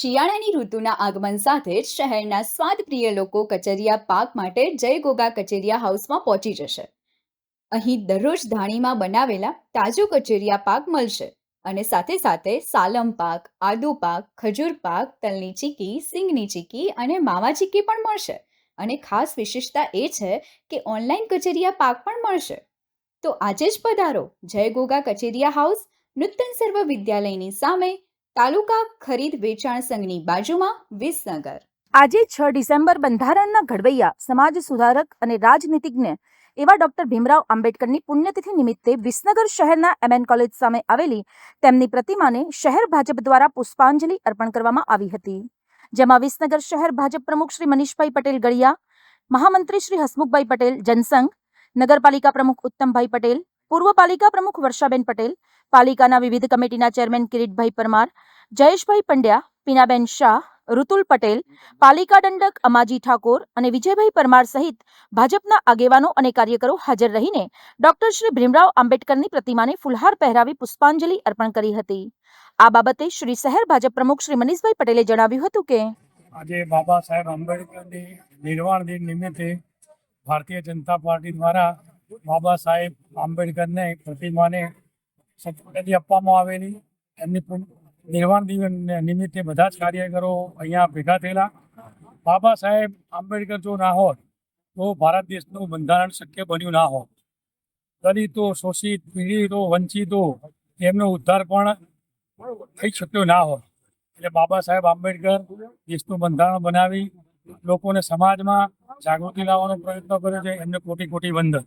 શિયાળાની ઋતુના આગમન સાથે જ શહેરના સ્વાદપ્રિય લોકો કચરિયા પાક માટે જય ગોગા કચેરિયા હાઉસમાં પહોંચી જશે. અહીં દરરોજ ધાણીમાં બનાવેલા તાજો કચેરિયા પાક મળશે અને સાથે સાથે સાલમ પાક, આદુ પાક, ખજૂર પાક, તલની ચીકી, સિંગની ચીકી અને માવા ચીકી પણ મળશે. અને ખાસ વિશેષતા એ છે કે ઓનલાઈન કચેરિયા પાક પણ મળશે. તો આજે જ પધારો જય ગોગા કચેરિયા હાઉસ, નૂતન સર્વ વિદ્યાલયની સામે તાલુકા ખરીદ વેચાણ સંઘની બાજુમાં વિસનગર. આજે છ ડિસેમ્બર બંધારણના ઘડવૈયા, સમાજ સુધારક અને રાજનીતિજ્ઞ એવા ડોક્ટર ભીમરાવ આંબેડકરની પુણ્યતિથિ નિમિત્તે વિસનગર શહેરના એમએન કોલેજ સામે આવેલી તેમની પ્રતિમાને શહેર ભાજપ દ્વારા પુષ્પાંજલિ અર્પણ કરવામાં આવી હતી. જેમાં વિસનગર શહેર ભાજપ પ્રમુખ શ્રી મનીષભાઈ પટેલ ગળિયા, મહામંત્રી શ્રી હસમુખભાઈ પટેલ જનસંઘ, નગરપાલિકા પ્રમુખ ઉત્તમભાઈ પટેલ પૂર્વ પાલિકા પ્રમુખ વર્ષાબેન પટેલ, પાલિકાના વિવિધ કમિટીના ચેરમેન કિરીટભાઈ પરમાર, જયેશભાઈ પંડ્યા, પીનાબેન શાહ, ઋતુલ પટેલ, પાલિકા દંડક અમાજી ઠાકોર અને વિજયભાઈ પરમાર સહિત ભાજપના આગેવાનો અને કાર્યકરો હાજર રહીને ડોક્ટર શ્રી ભીમરાવ આંબેડકરની પ્રતિમાને ફુલહાર પહેરાવી પુષ્પાંજલિ અર્પણ કરી હતી. આ બાબતે શ્રી શહેર ભાજપ પ્રમુખ શ્રી મનીષભાઈ પટેલે જણાવ્યું હતું કે આજે બાબા સાહેબ આંબેડકરની નિર્વાણ દિન નિમિત્તે ભારતીય જનતા પાર્ટી દ્વારા બાબા સાહેબ આંબેડકરને પ્રતિમાને શ્રદ્ધાંજલિ આપવામાં આવેલી. એમની નિર્વાણ દિવસ નિમિત્તે બધા જ કાર્યકરો અહીંયા ભેગા થયેલા. બાબા સાહેબ આંબેડકર જો ના હોત, તો ભારત દેશનું બંધારણ શક્ય બન્યું ના હોત. દલિતો, શોષિત, પીડિતો, વંચિતો, એમનો ઉદ્ધાર પણ થઈ શક્યો ના હોત. એટલે બાબા સાહેબ આંબેડકર દેશનું બંધારણ બનાવી, લોકોને સમાજમાં જાગૃતિ લાવવાનો પ્રયત્ન કર્યો છે. એમને કોટી કોટી વંદન.